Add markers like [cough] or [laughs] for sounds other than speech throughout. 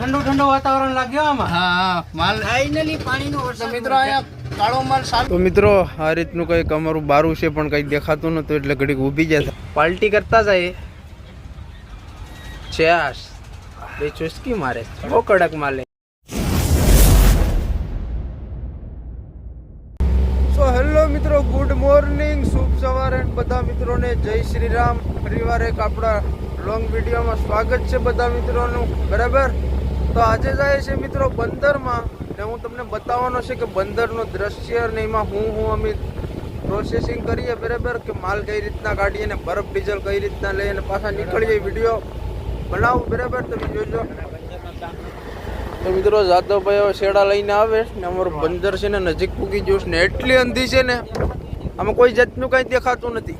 ઠંડુ ઠંડુ વાતાવરણ લાગ્યો આમાં? હા હા માલ ફાઇનલી પાણીનો વરસાદ મિત્રો અહીંયા કાળો માલ સારો તો મિત્રો આ રીતનું કંઈક અમારું બારું છે પણ કંઈક દેખાતું નતું એટલે ઘડીક ઊભી જાય પાલટી કરતા જાય. છે બે ચુસ્કી મારે. બહુ કડક માલે સો હેલો મિત્રો ગુડ મોર્નિંગ શુભ સવાર એન્ડ બધા મિત્રોને જય શ્રી રામ. ફરીવાર એક આપણા લોંગ વિડીયોમાં સ્વાગત છે બધા મિત્રોનું. બરાબર? તો આજે જાય છે મિત્રો બંદરમાં ને હું તમને બતાવવાનો છે કે બંદરનું દ્રશ્ય ને એમાં હું હું અમે પ્રોસેસિંગ કરીએ બરાબર કે માલ કઈ રીતના કાઢીએ ને બરફ ડીઝલ કઈ રીતના લઈએ અને પાછા નીકળીએ વીડિયો બનાવું, બરાબર? તમે જોજો. તો મિત્રો જાદવભાઈ હવે શેડા લઈને આવે ને અમારું બંદર છે ને નજીક પૂગી જોશ ને એટલી અંધી છે ને આમાં કોઈ જાતનું કાંઈ દેખાતું નથી.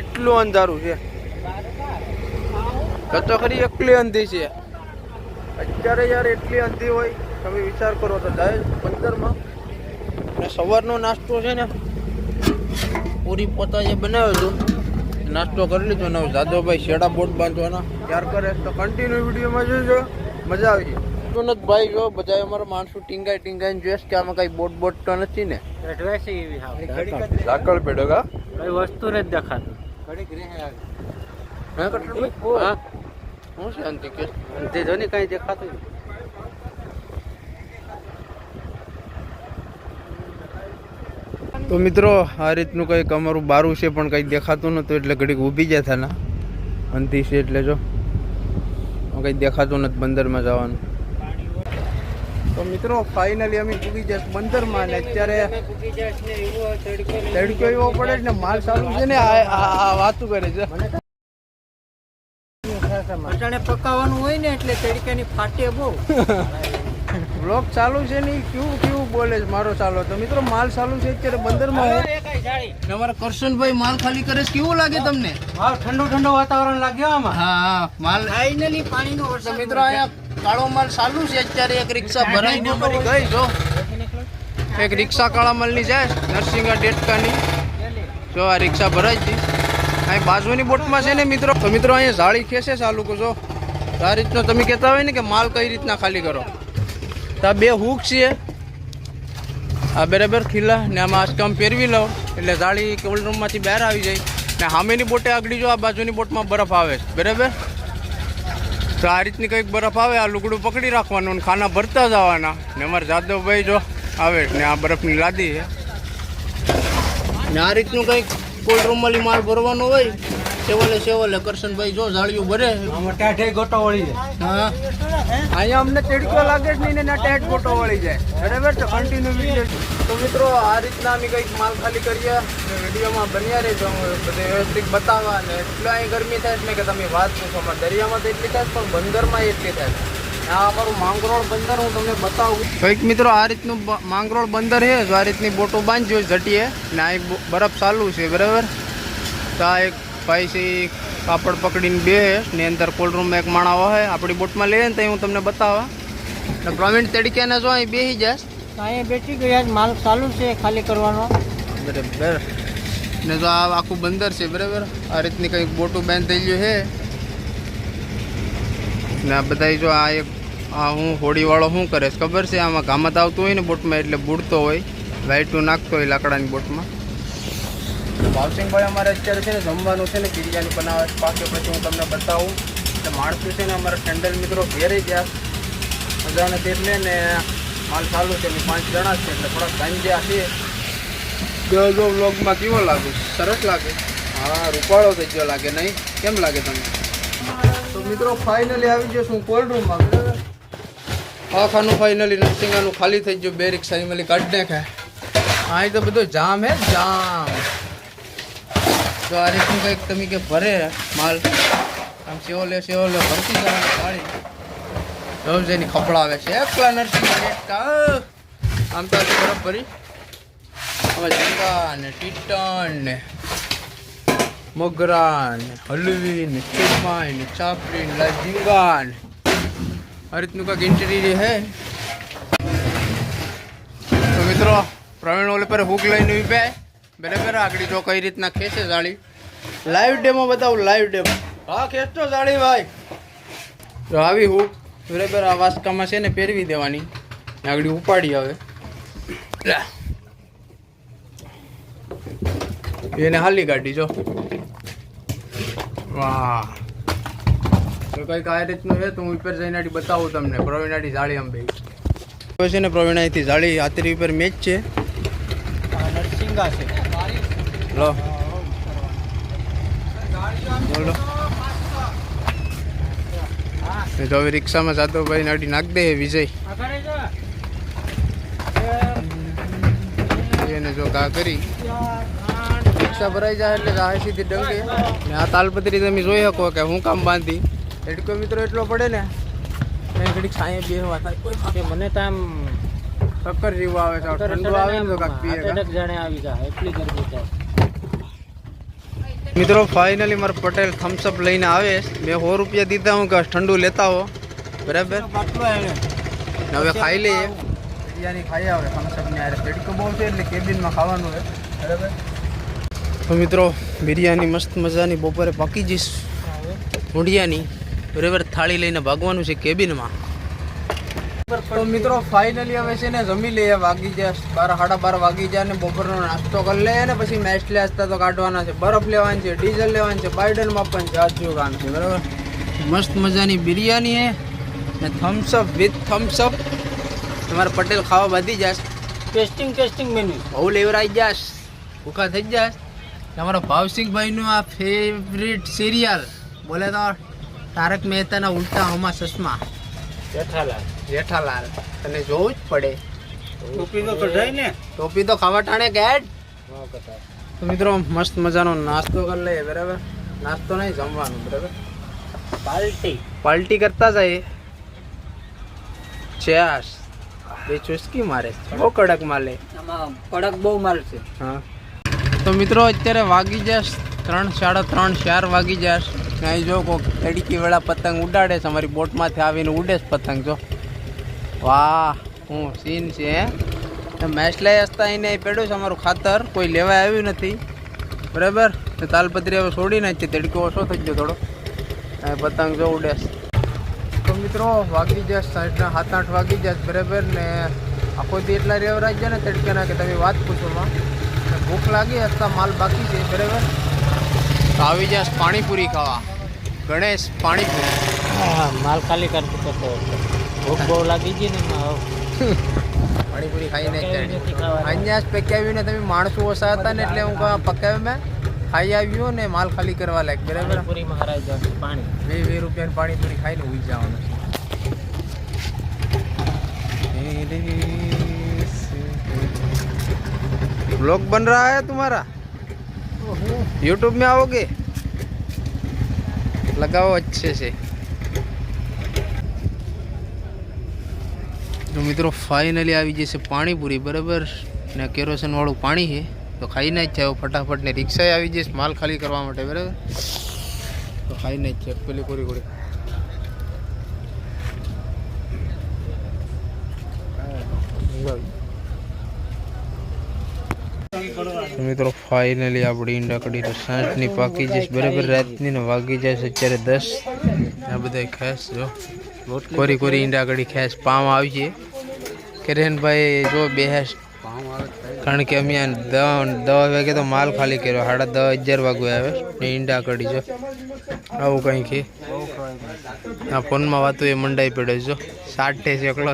એટલું અંધારું છે. તો ખરી એકલી અંધી છે. અત્યારે યાર એટલી અંધી હોય તમે વિચાર કરો તો જાય પંદરમાં અને સવારનો નાસ્તો છે ને પૂરી પોતા જે બનાવ્યો હતો નાસ્તો કરી લીધો ને જાદવભાઈ શેડા બોટ બાંધવાના. ત્યાર કરે તો કન્ટિન્યુ વિડીયોમાં જોજો મજા આવી ભાઈ જો બધા અમારા માણસો ટીંગાઈ ટીંગાઈને જોઈશ કે આમાં કઈ બોટ બોટ તો નથી ને. લાકડ પેડો કા? કઈ વસ્તુ નથી દેખાતું. ઘડીક રહે હા? હું શાંતિ કે? જો ને કઈ દેખાતું તો મિત્રો, આ રીતનું કંઈક અમારું બારું છે પણ કંઈક દેખાતું નહોતું, એટલે ઘડીક ઊભી જાય થાના. અંતિ છે એટલે જો કંઈ દેખાતું નથી બંદરમાં જવાનું. તો મિત્રો ફાઇનલી અમે પૂગી જશ બંદરમાં ને અત્યારે તડકો એવો પડે ને માલ સારું છે ને આ વાતું કરે છે. અટાણે પકાવવાનું હોય ને એટલે તડકાની ફાટે બહુ. બ્લોક ચાલુ છે ને કેવું કેવું બોલે છે મારો ચાલો. તો મિત્રો માલ ચાલુ છે અત્યારે બંદરમાં તમારા કરશનભાઈ માલ ખાલી કરે છે. કેવું લાગે તમને? હા ઠંડુ ઠંડુ વાતાવરણ લાગ્યો આમાં. હા હા માલ. ફાઇનલી પાણીનો વરસાદ મિત્રો અહીંયા કાળો માલ ચાલુ છે. અત્યારે એક રિક્ષા અમારી ગઈ જો. એક રિક્ષા કાળા માલની જાય નરસિંહા ડેટકાની. જો આ રિક્ષા ભરાઈ હતી અહીં બાજુની બોટમાં છે ને મિત્રો? તો મિત્રો અહીંયા જાળી ખેંચે ચાલુ લોકો તો આ રીતનો તમે કહેતા હોય ને કે માલ કઈ રીતના ખાલી કરો. તો આ બે હુક છે. આ બરાબર ખીલા, ને આમાં આજકામ પહેરવી લો. એટલે જાળી કોલ્ડ રૂમમાંથી બહાર આવી જાય. ને સામેની બોટે આગળ જો આ બાજુની બોટમાં બરફ આવે છે. બરાબર? તો આ રીતની કંઈક બરફ આવે, આ લુગડું પકડી રાખવાનું અને ખાના ભરતા જવાના. ને અમારા જાદવભાઈ જો આવે ને આ બરફની લાદી છે. ને આ રીતનું કંઈક કોલ્ડ રૂમમાંથી માલ ભરવાનો હોય સેવલે સેવલે કરશનભાઈ જો જાળિયું ભરે. આમાં ટાઢે ગોટો વળી જાય હા. અહીંયા અમને તડકો લાગે જ નહીં ને ટેટ ગોટો વળી જાય. બરાબર તો કન્ટિન્યુ વીડિયો તો મિત્રો આ રીતના અમે કંઈક માલ ખાલી કરીએ. ને વિડીયોમાં બન્યા રહેજો. બધે વ્યવસ્થિત બતાવવા. ને એટલા અહીં ગરમી થાય છે ને કે તમે વાત પૂછો. અમારે દરિયામાં તો એટલી થાય પણ બંદરમાં એટલી થાય. આ અમારું માંગરોળ બંદર હું તમને બતાવું. કંઈક મિત્રો આ રીતનું માંગરોળ બંદર છે. જો આ રીતની બોટો બાંધજો જટીએ. ને આ બરફ ચાલુ છે બરાબર? તો આ એક ભાઈ છે કાપડ પકડીને બે ને અંદર કોલ્ડ રૂમમાં એક માણા હોય આપણી બોટમાં લઈએ ને તો હું તમને બતાવવા ને પ્રવીણ તડક્યાને જો અહીં બેસી જાય અહીંયા બેઠી ગયા માલ ચાલુ છે ખાલી કરવાનો. બરાબર. ને જો આ આખું બંદર છે બરાબર? આ રીતની કંઈક બોટું ગયું છે. ને આ બધા જો આ એક આ હું હોડીવાળો શું કરે છે. ખબર છે? આમાં ગામત આવતું હોય ને બોટમાં એટલે બુડતો હોય. લાઇટું નાખતો હોય લાકડાની બોટમાં. ભાવસિંહભાઈ અમારે અત્યારે છે ને જમવાનું છે ને બિરયાની બનાવે પાકે પછી હું તમને બતાવું. એટલે માણસો છે ને અમારા ટેન્ડર મિત્રો ઘેરે ગયા. મજાને તેટલે ને માલ ચાલુ છે. પાંચ જણા છે એટલે થોડાક ગાંજ્યા છે. જો વ્લોગમાં કેવો લાગે? સરસ લાગે? હા રૂપાળો થઈ ગયો લાગે નહીં. કેમ લાગે તમને? તો મિત્રો ફાઇનલી આવી છું કોલ્ડ રૂમમાં બરાબર આ ખાનું ફાઇનલી નરસિંગાનું ખાલી થઈ ગયું બે રિક્ષા એમાં કાઢ નાખ્યા અહીં તો બધો જામ હે, જામ. તો આ રીતનું કંઈક તમે કે ભરે માલ. આમ સેવલે સેવલે ભરતી જવાની ગાડી રોજ એની ખપડાવે છે. એકલા નરસિંહ આમ તો બરફ ભરી. હવે જંગા ને ટીટણ ને મોગરા ને હલવી ને ચીરમાઈ ને ચાપડી ને આ રીતનું કંઈક ઇન્ટિરિયર હે? તો મિત્રો, પ્રવીણ ઓલે પર હુક લઈને ઊભા. બરાબર, આગળ જો કઈ રીતના ખેંચે જાળી. લાઈવ ડેમો બતાવું લાઈવ ડેમો હા, ખેંચતો જાળી ભાઈ. તો આવી હુક બરાબર, આ વાસકામાં છે ને પહેરવી દેવાની. આગળ ઉપાડી આવે. એને હાલી કાઢી, જો. વાહ. તો કંઈક આ રીતનું છે તો હું ઉપર જઈને આડી બતાવું તમને. પ્રવીણાડી જાળી આમ બે. છે ને પ્રવીણાથી જાળી હાથરી ઉપર મેચ છે. નરસિંગા છે. લો. બોલો. તો હવે રિક્ષામાં જાતો ભાઈ નાડી નાખ દે વિજય. એને જો ઘા કરી. રિક્ષા ભરાઈ જાય એટલે રાહે સીધી ડંગે. ને આ તાલપત્રી તમે જોઈ શકો કે હું કામ બાંધી. એડકો મિત્રો એટલો પડે ને. એ ઘડીક સાંયે બેહવા થાય. કે મને તો આમ ચક્કર જેવું આવે છે. ઠંડુ આવે ને તો કાંક પીએ જાણે આવી જાય. એટલી ગરમી થાય. મિત્રો ફાઇનલી મારો પટેલ થમ્સઅપ લઈને આવે. મેં સો રૂપિયા દીધા. હું કે ઠંડુ લેતા હો બરાબર? હવે ખાઈ લઈએ. બિરયાની ખાઈ આવે. થમ્સઅપ ને યાર પેડકો બહુ છે એટલે કેબિનમાં ખાવાનું હોય બરાબર? તો મિત્રો બિરયાની મસ્ત મજાની બપોરે પાકી જઈશ. ઊંડિયાની બરાબર થાળી લઈને ભાગવાનું છે કેબિનમાં તો મિત્રો ફાઇનલી હવે છે ને જમી લઈએ વાગી જાય બાર સાડા બાર વાગી જાય ને બપોરનો નાસ્તો કરી લઈએ ને પછી મેચ લેસતા તો કાઢવાના છે. બરફ લેવાની છે ડીઝલ લેવાની છે બાઇડનમાં પણ જાજુ કામ છે બરાબર? મસ્ત મજાની બિરયાની હે ને થમ્સઅપ વિથ થમ્સઅપ તમારે પટેલ ખાવા બાંધી જાશ. ટેસ્ટિંગ ટેસ્ટિંગ મેન્યુ બહુ લેવરાઈ જાશ. ભૂખા થઈ જાશ. તમારા ભાવસિંહભાઈનું આ ફેવરિટ સિરિયલ બોલે તો તારક મહેતાના ઉલ્ટા હોમા ચશ્મા. જેઠાલાલ. જેઠાલાલ. તને જોવું જ પડે. ટોપી તો કઢાઈ ને. ટોપી તો ખાવા ટાણે ગેડ તો મિત્રો મસ્ત મજાનો નાસ્તો કરી લઈએ બરાબર? નાસ્તો નહીં જમવાનું બરાબર? પાલટી. પાલ્ટી કરતા જાય. ચેસ. બે ચુસ્કી મારે. બહુ કડક માલે. કડક બહુ માલ છે હા. તો મિત્રો, અત્યારે વાગી જશ. ત્રણ, સાડા ત્રણ, ચાર વાગી જશ. અહીં જો કોક તડકી વેળા પતંગ ઉડાડે છે, અમારી બોટમાંથી આવીને ઉડે છે પતંગ, જો. વાહ હું સીન છે મેસલાઈ હસતા એને પેડ્યું છે અમારું ખાતર. કોઈ લેવા આવ્યું નથી. બરાબર? તાલપત્રી હવે છોડી નાખી. તડકો ઓછો થઈ ગયો થોડો. અહીં પતંગ જો ઉડે તો મિત્રો, વાગી જશ, સાંજના સાત, આઠ વાગી જશ, બરાબર? ને આખો દી એટલા રેવરાજ રાખજો ને તડકાના કે તમે વાત પૂછો માં ને ભૂખ લાગી હસતા માલ બાકી છે બરાબર? તો આવી જશ પાણીપુરી ખાવા. ગણેશ પાણીપુરી. માલ ખાલી કરતો કરતો ભૂખ બહુ લાગી ગઈ ને એમાં હવે. પાણીપુરી ખાઈને જ પકાવી નથી જાય ખાવાની. અહીંયા જ પકાવ્યું ને તમે માણસો ઓછા હતા ને એટલે હું કહું પકાવ્યું મેં. ખાઈ આવ્યું ને માલ ખાલી કરવા લાગ બરાબર? પાણીપુરીમાં હરાઈ જશે પાણી. બે બે રૂપિયાની પાણીપુરી ખાઈને ઉઈ જવાનું. છે ब्लॉग बन रहा है तुम्हारा यूट्यूब में आओगे लगाओ अच्छे से તો મિત્રો ફાઇનલી આવી જશે પાણીપુરી બરાબર ને કેરોસીન વાળું પાણી છે તો ખાઈને જ જાય ફટાફટ ને રિક્ષાએ આવી જશે માલ ખાલી કરવા માટે બરાબર તો ખાઈને જ છે પેલી કોરી કોરી તો મિત્રો ફાઇનલી આપણી ઈંડા કડી તો સાંજની પાકી જઈશ. બરાબર રાતની ને વાગી જશે અત્યારે દસ. આ બધા ખેસ, જો. કોરી કોરી ઈંડા કડી ખેસ પામ આવી છે કિરણભાઈ જો બેહેસ કારણ કે અમે દવા વાગે તો માલ ખાલી કર્યો. સાડા દસ હજાર વાગે આવે ને ઈંડા કડી જો. આવું કંઈ કે. આ ફોનમાં વાતો એ મંડાઈ પડે, જો. સાઠે છે એકલો.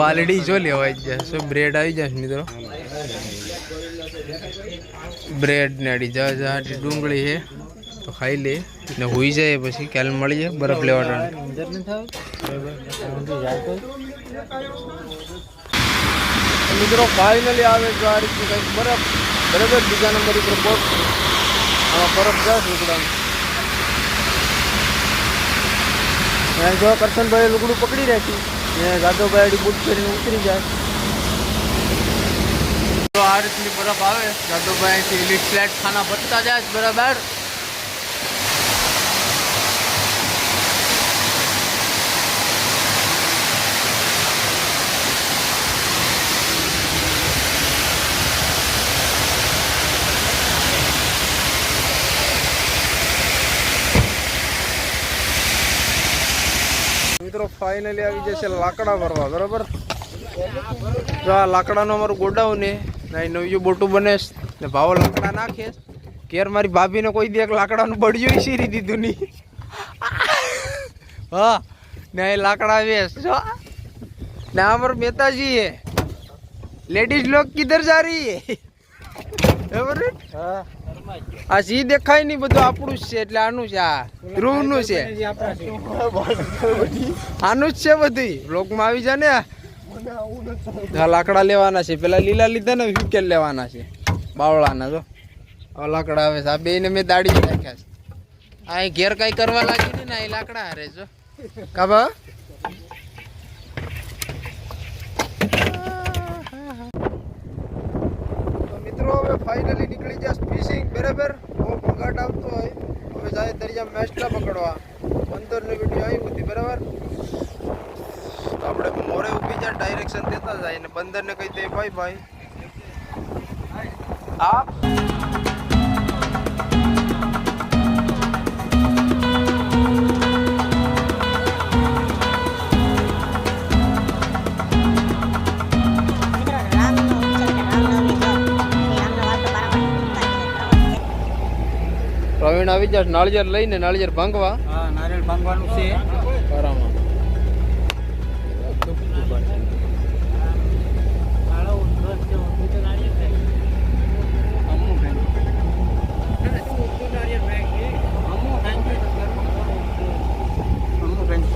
પાલડી જો લેવાય જાય. શું બ્રેડ આવી જાય મિત્રો? બ્રેડ ને અડી જા જા ડુંગળી છે. તો ખાઈ લે. ને હોઈ જાય પછી, કાલે મળીએ બરફ લેવા મિત્રો ફાઇનલી આવે આ રીતનું કંઈક બરફ. બરાબર? બીજા નંબર ઉપર બોટ. બરફ જાય લુગડામાં જો કરશનભાઈ લુગડું પકડી રાખ્યું. ને આડી બૂટ કરીને ઉતરી જાય. તો આ રીતની બરફ આવે. અહીંથી લીટ ફ્લેટ ખાના ભરતા જાય બરાબર. મિત્રો ફાઇનલી આવી જશે લાકડા ભરવા, બરાબર? જો આ લાકડાનું અમારું ગોડાઉન ને નવી બોટું બને ને ભાવો લાકડા નાખે. ઘેર મારી ભાભીને કોઈ દે લાકડાનું બળિયું સીરી દીધું નહીં. [laughs] હા, ને અહીં લાકડા વેસ જો. ને અમારું મહેતાજી હે લેડીઝ લોગ કિધર જા રહી હે [laughs] બરાબર? હે? આ સી દેખાય નહીં બધું, આપણું જ છે, એટલે આનું છે આ. ધ્રુવનું છે. આનું જ છે બધું. બ્લોકમાં આવી જાય ને લાકડા લેવાના છે. પેલા લીલા લીધા ને વિકેલ લેવાના છે? બાવળાના જો. લાકડા આવે છે. આ બેને મેં દાડી રાખ્યા છે. આ ઘેર કઈ કરવા લાગી ને આ લાકડા હારે, જો. કાબા તો મિત્રો હવે ફાઇનલી નીકળી જાય ફિશિંગ બરાબર? બહુ ભગાટ આવતો હોય. હવે જાય દરિયા મેસલા પકડવા. અંદરની વીડિયો આવી હતી બરાબર? આપણે મોરે ઊભી જાય ડાયરેક્શન દેતા જાય ને બંદરને કહી દે, ભાઈ ભાઈ. આપ પ્રવીણ આવી જશે નાળિયેર લઈને નાળિયેર ભાંગવા. હા નાળિયેર ભાંગવાનું છે. બરાબર.